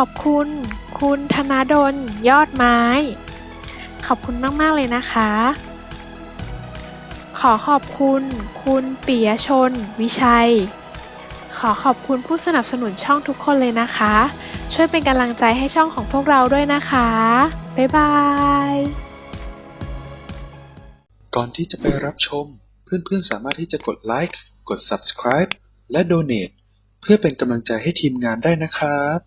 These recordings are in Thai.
อบคุณ คุณธนาดล ยอดไม้ ขอบคุณมาก ๆ เลยนะคะ ขอขอบคุณ คุณปิยชน วิชัย ขอขอบคุณผู้สนับสนุนช่องทุกคนเลยนะคะ ช่วยเป็นกำลังใจให้ช่องของพวกเราด้วยนะคะ บ๊ายบาย ก่อนที่จะไปรับชม เพื่อนๆสามารถที่จะกดไลค์ กด subscribe และ donate เพื่อเป็นกำลังใจให้ทีมงานได้นะครับ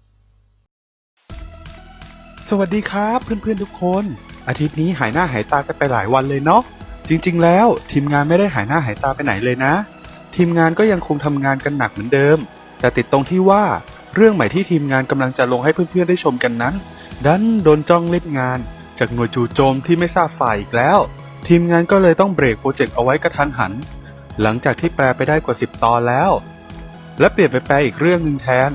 สวัสดีครับ เพื่อนๆทุกคน อาทิตย์นี้หายหน้าหายตากันไปหลายวันเลยเนาะจริงๆ แล้วทีมงานไม่ได้หายหน้าหายตาไปไหนเลยนะ ทีมงานก็ยังคงทำงานกันหนักเหมือนเดิม แต่ติดตรงที่ว่าเรื่องใหม่ที่ทีมงานกำลังจะลงให้เพื่อนๆได้ชมกันนั้น ดันโดนจ้องเล่นงาน จากหน่วยจู่โจมที่ไม่ทราบฝ่ายอีกแล้ว ทีมงานก็เลยต้องเบรกโปรเจกต์เอาไว้กระทันหัน หลังจากที่แปลไปได้กว่า 10 ตอนแล้ว และเปลี่ยนไปแปลอีกเรื่องหนึ่งแทน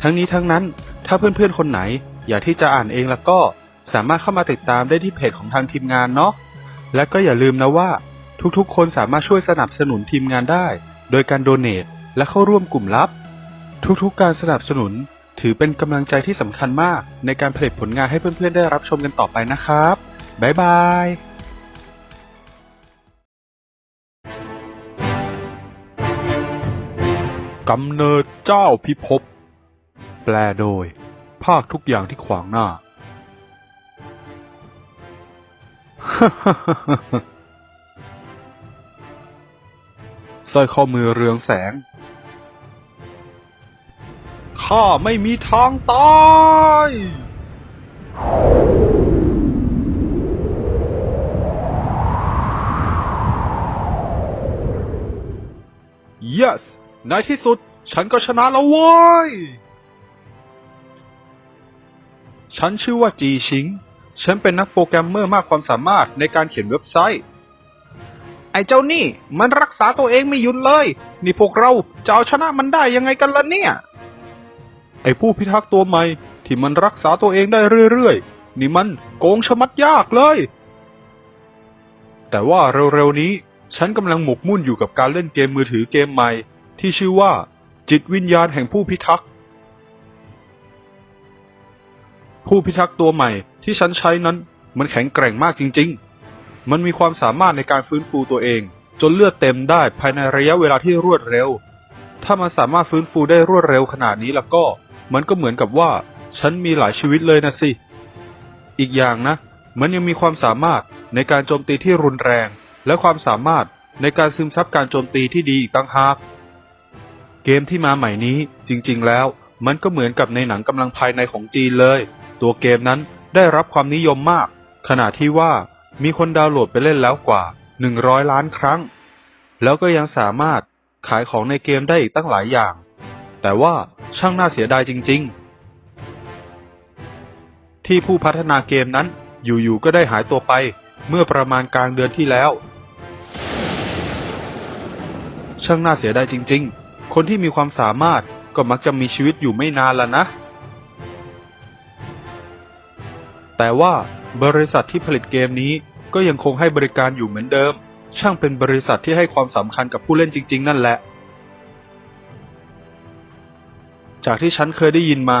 ทั้งนี้ทั้งนั้นถ้าเพื่อนๆคนไหน อยากที่จะอ่านเองแล้วก็สามารถเข้ามาติดตามได้ที่เพจของทางทีมงานเนาะ และก็อย่าลืมนะว่า ทุกๆ คนสามารถช่วยสนับสนุนทีมงานได้ โดยการโดเน a และเข้าร่วมกลุ่มลับ ทุกๆ การสนับสนุน ถือเป็นกำลังใจที่สำคัญมาก ในการผลิตผลงานให้เพื่อนๆ ได้รับชมกันต่อไปนะครับ บ๊ายบายกำเนิดเจ้าพิภพแปลโดย ภาคทุกอย่างที่ขวางหน้า สร้อยข้อมือเรืองแสง ข้าไม่มีทางตาย yes ในที่สุด ฉันก็ชนะแล้วเว้ย ฉันชื่อว่าจีชิง ฉันเป็นนักโปรแกรมเมอร์มากความสามารถในการเขียนเว็บไซต์ ไอ้เจ้านี่ มันรักษาตัวเองไม่หยุดเลย นี่พวกเราจะเอาชนะมันได้ยังไงกันล่ะเนี่ย ไอ้ผู้พิทักษ์ตัวใหม่ที่มันรักษาตัวเองได้เรื่อยๆ นี่มันโกงชะมัดยากเลย แต่ว่าเร็วๆนี้ฉันกำลังหมกมุ่นอยู่กับการเล่นเกมมือถือเกมใหม่ ที่ชื่อว่า จิตวิญญาณแห่งผู้พิทักษ์ ผู้พิทักษ์ตัวใหม่ที่ฉันใช้นั้น มันแข็งแกร่งมากจริง ๆ มันมีความสามารถในการฟื้นฟูตัวเอง จนเลือดเต็มได้ภายในระยะเวลาที่รวดเร็ว ถ้ามันสามารถฟื้นฟูได้รวดเร็วขนาดนี้แล้วก็ มันก็เหมือนกับว่า ฉันมีหลายชีวิตเลยนะสิ อีกอย่างนะ มันยังมีความสามารถในการโจมตีที่รุนแรง และความสามารถในการซึมซับการโจมตีที่ดีอีกต่างหากเกมที่มาใหม่นี้จริง ๆ แล้ว มันก็เหมือนกับในหนังกำลังภายในของจีนเลย ตัวเกมนั้นได้รับความนิยมมาก ขณะที่ว่ามีคนดาวน์โหลดไปเล่นแล้วกว่า 100 ล้านครั้ง แล้วก็ยังสามารถขายของในเกมได้อีกตั้งหลายอย่าง แต่ว่าช่างน่าเสียดายจริง ๆ ที่ผู้พัฒนาเกมนั้นอยู่ๆก็ได้หายตัวไปเมื่อประมาณกลางเดือนที่แล้ว ช่างน่าเสียดายจริง ๆ คนที่มีความสามารถก็มักจะมีชีวิตอยู่ไม่นานละนะ แต่ว่าบริษัทที่ผลิตเกมนี้ก็ยังคงให้บริการอยู่เหมือนเดิม ช่างเป็นบริษัทที่ให้ความสำคัญกับผู้เล่นจริง ๆ นั่นแหละ จากที่ฉันเคยได้ยินมา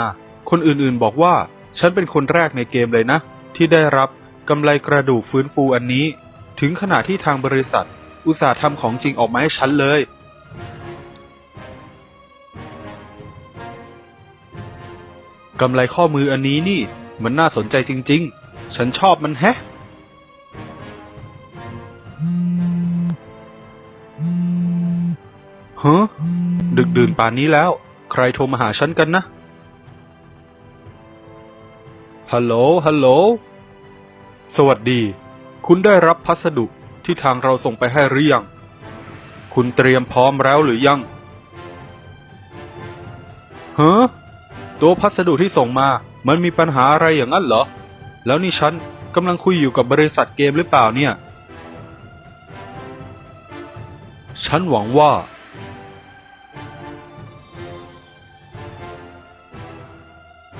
คนอื่นๆบอกว่าฉันเป็นคนแรกในเกมเลยนะ ที่ได้รับกำไรกระดูกฟื้นฟูอันนี้ ถึงขนาดที่ทางบริษัท อุตสาห์ทำของจริงออกมาให้ฉันเลย กำไรข้อมืออันนี้นี่ มันน่าสนใจจริง ๆ ฉันชอบมันแฮะ ฮะ ดึกดื่นป่านนี้แล้ว ใครโทรมาหาฉันกันนะ ฮัลโหล ฮัลโหล สวัสดี คุณได้รับพัสดุที่ทางเราส่งไปให้หรือยัง คุณเตรียมพร้อมแล้วหรือยังฮะ ตัวพัสดุที่ส่งมา มันมีปัญหาอะไรอย่างนั้นเหรอ แล้วนี่ฉันกำลังคุยอยู่กับบริษัทเกมหรือเปล่าเนี่ย ฉันหวังว่า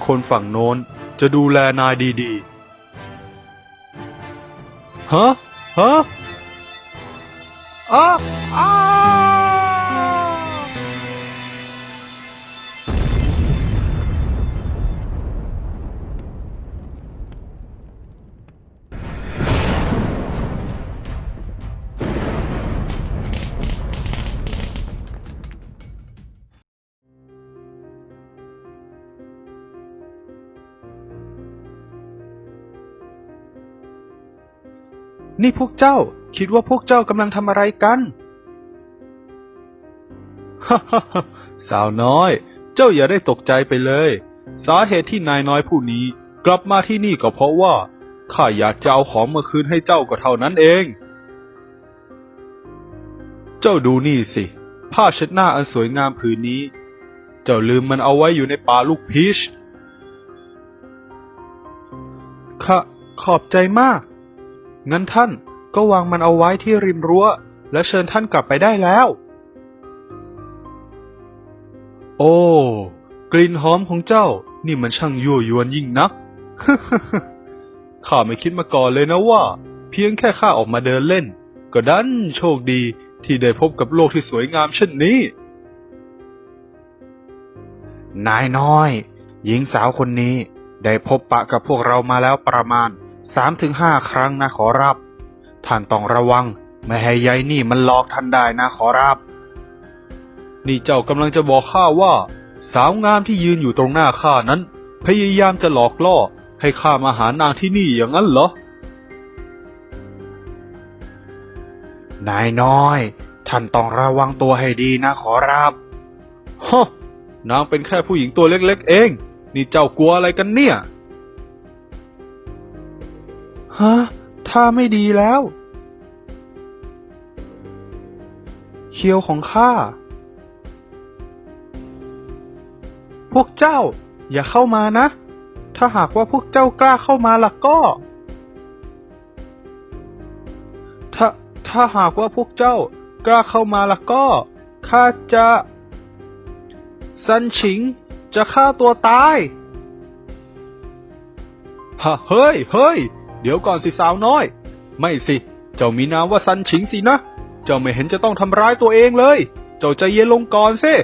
คนฝั่งโน้นจะดูแลนายดีๆ ฮะ ฮะอ้าอ้า นี่พวกเจ้าคิดว่าพวกเจ้ากำลังทำอะไรกันฮ่าฮ่าฮ่าสาวน้อย เจ้าอย่าได้ตกใจไปเลย สาเหตุที่นายน้อยผู้นี้กลับมาที่นี่ก็เพราะว่าข้าอยากจะเอาของมาคืนให้เจ้าก็เท่านั้นเอง เจ้าดูนี่สิ ผ้าเช็ดหน้าอันสวยงามผืนนี้ เจ้าลืมมันเอาไว้อยู่ในป่าลูกพีชขะขอบใจมาก งั้นท่านก็วางมันเอาไว้ที่ริมรั้ว และเชิญท่านกลับไปได้แล้ว โอ้ กลิ่นหอมของเจ้า นี่มันช่างยั่วยวนยิ่งนัก ข้าไม่คิดมาก่อนเลยนะว่า เพียงแค่ข้าออกมาเดินเล่น ก็ดันโชคดีที่ได้พบกับโลกที่สวยงามเช่นนี้ นายน้อย หญิงสาวคนนี้ได้พบปะกับพวกเรามาแล้วประมาณ สามถึงห้าครั้งนะขอรับ ท่านต้องระวัง ไม่ให้ยายนี่มันหลอกท่านได้นะขอรับ นี่เจ้ากำลังจะบอกข้าว่า สาวงามที่ยืนอยู่ตรงหน้าข้านั้น พยายามจะหลอกล่อ ให้ข้ามาหานางที่นี่อย่างนั้นเหรอ นายน้อย ท่านต้องระวังตัวให้ดีนะขอรับฮะนางเป็นแค่ผู้หญิงตัวเล็ก ๆ เอง นี่เจ้ากลัวอะไรกันเนี่ย ฮะท่าไม่ดีแล้ว เคียวของข้า พวกเจ้า อย่าเข้ามานะ ถ้าหากว่าพวกเจ้ากล้าเข้ามาล่ะก็ ถ้าถ้าหากว่าพวกเจ้ากล้าเข้ามาล่ะก็ข้าจะซันฉิงจะฆ่าตัวตายฮะเฮ้ยเฮ้ย เดี๋ยวก่อนสิสาวน้อย ไม่สิ เจ้ามีนามว่าซันฉิงสินะ เจ้าไม่เห็นจะต้องทำร้ายตัวเองเลย เจ้าใจเย็นลงก่อนสิ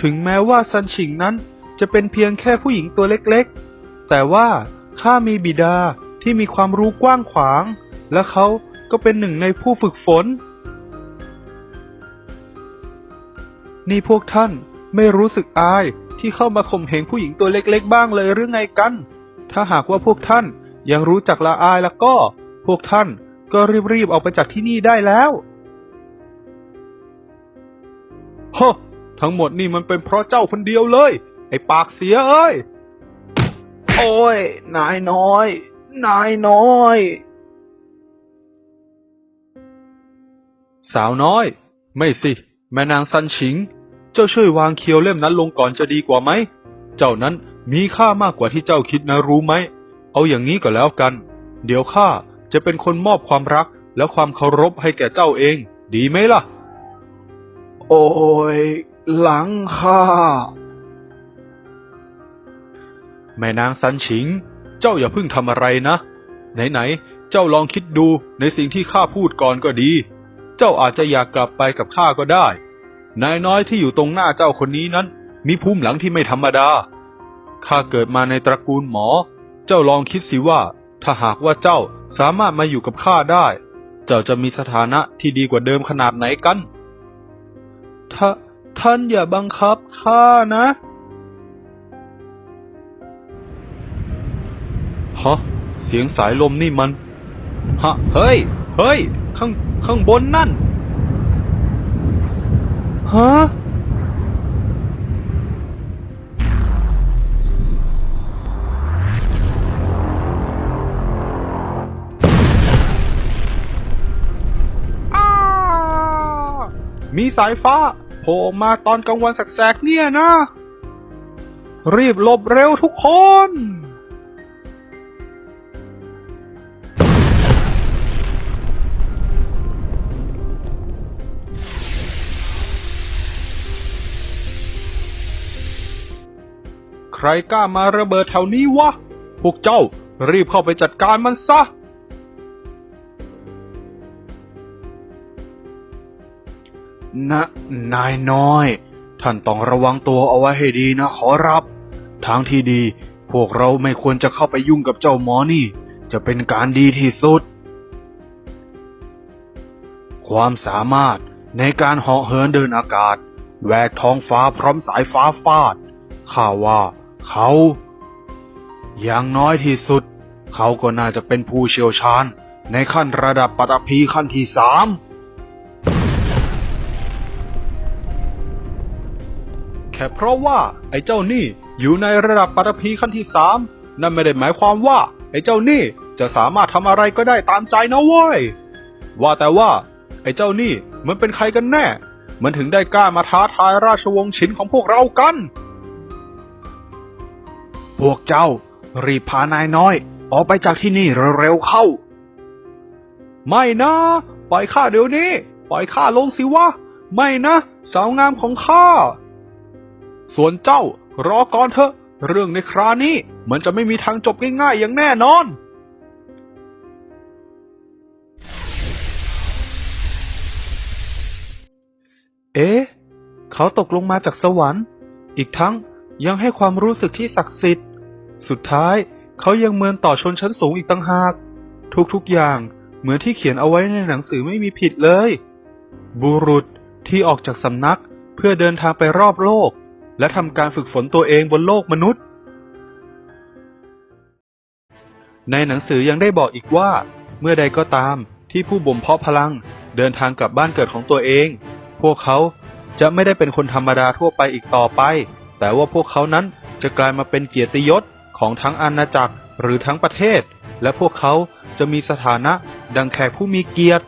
ถึงแม้ว่าซันฉิงนั้นจะเป็นเพียงแค่ผู้หญิงตัวเล็กๆ แต่ว่าข้ามีบิดาที่มีความรู้กว้างขวาง และเขาก็เป็นหนึ่งในผู้ฝึกฝน นี่พวกท่านไม่รู้สึกอายที่เข้ามาข่มเหงผู้หญิงตัวเล็กๆ บ้างเลยหรือไงกัน ถ้าหากว่าพวกท่านยังรู้จักละอายแล้วก็ พวกท่านก็รีบๆออกไปจากที่นี่ได้แล้วฮะทั้งหมดนี่มันเป็นเพราะเจ้าคนเดียวเลย ไอ้ปากเสียเอ้ย โอ้ย นายน้อย นายน้อย สาวน้อย ไม่สิ แม่นางซันฉิง เจ้าช่วยวางเคียวเล่มนั้นลงก่อนจะดีกว่าไหม เจ้านั้น มีค่ามากกว่าที่เจ้าคิดนะรู้ไหม เอาอย่างนี้ก็แล้วกัน เดี๋ยวข้าจะเป็นคนมอบความรักและความเคารพให้แก่เจ้าเอง ดีไหมล่ะ โอ้ยหลังข้า แม่นางซันฉิง เจ้าอย่าเพิ่งทำอะไรนะ ไหนๆ เจ้าลองคิดดูในสิ่งที่ข้าพูดก่อนก็ดี เจ้าอาจจะอยากกลับไปกับข้าก็ได้ นายน้อยที่อยู่ตรงหน้าเจ้าคนนี้นั้น มีภูมิหลังที่ไม่ธรรมดา ข้าเกิดมาในตระกูลหมอ เจ้าลองคิดสิว่า ถ้าหากว่าเจ้าสามารถมาอยู่กับข้าได้ เจ้าจะมีสถานะที่ดีกว่าเดิมขนาดไหนกันท่าท่านอย่าบังคับข้านะ ฮะ เสียงสายลมนี่มัน ฮะ เฮ้ย เฮ้ย ข้าง ข้างบนนั่น ฮะ มีสายฟ้าโผล่ออกมาตอนกลางวันแสกๆเนี่ยนะ รีบหลบเร็วทุกคน ใครกล้ามาระเบิดแถวนี้วะ พวกเจ้ารีบเข้าไปจัดการมันซะ นะ นายน้อย ท่านต้องระวังตัวเอาไว้ให้ดีนะขอรับ ทางที่ดี พวกเราไม่ควรจะเข้าไปยุ่งกับเจ้าหมอนี่ จะเป็นการดีที่สุด ความสามารถในการเหาะเหินเดินอากาศแหวกท้องฟ้าพร้อมสายฟ้าฟาด ข้าว่าเขา อย่างน้อยที่สุด เขาก็น่าจะเป็นผู้เชี่ยวชาญ ในขั้นระดับปัตภีขั้นที่สาม แค่เพราะว่าไอ้เจ้านี่อยู่ในระดับปัตภีขั้นที่สามนั่นไม่ได้หมายความว่าไอ้เจ้านี่จะสามารถทำอะไรก็ได้ตามใจนะเว้ยว่าแต่ว่า ไอ้เจ้านี่มันเป็นใครกันแน่ มันถึงได้กล้ามาท้าทายราชวงศ์ชินของพวกเรากัน พวกเจ้า รีบพานายน้อย ออกไปจากที่นี่เร็วๆเข้า ไม่นะปล่อยข้าเดี๋ยวนี้ ปล่อยข้าลงสิวะ ไม่นะ สาวงามของข้า ส่วนเจ้ารอก่อนเถอะ เรื่องในครานี้มันจะไม่มีทางจบง่ายๆอย่างแน่นอน เอ๊ะ เขาตกลงมาจากสวรรค์ อีกทั้งยังให้ความรู้สึกที่ศักดิ์สิทธิ์ สุดท้ายเขายังเมินต่อชนชั้นสูงอีกต่างหาก ทุกๆอย่างเหมือนที่เขียนเอาไว้ในหนังสือไม่มีผิดเลย บุรุษที่ออกจากสำนักเพื่อเดินทางไปรอบโลก และทำการฝึกฝนตัวเองบนโลกมนุษย์ ในหนังสือยังได้บอกอีกว่า เมื่อใดก็ตามที่ผู้บ่มเพาะพลังเดินทางกลับบ้านเกิดของตัวเอง พวกเขาจะไม่ได้เป็นคนธรรมดาทั่วไปอีกต่อไป แต่ว่าพวกเขานั้นจะกลายมาเป็นเกียรติยศของทั้งอาณาจักรหรือทั้งประเทศ และพวกเขาจะมีสถานะดังแขกผู้มีเกียรติ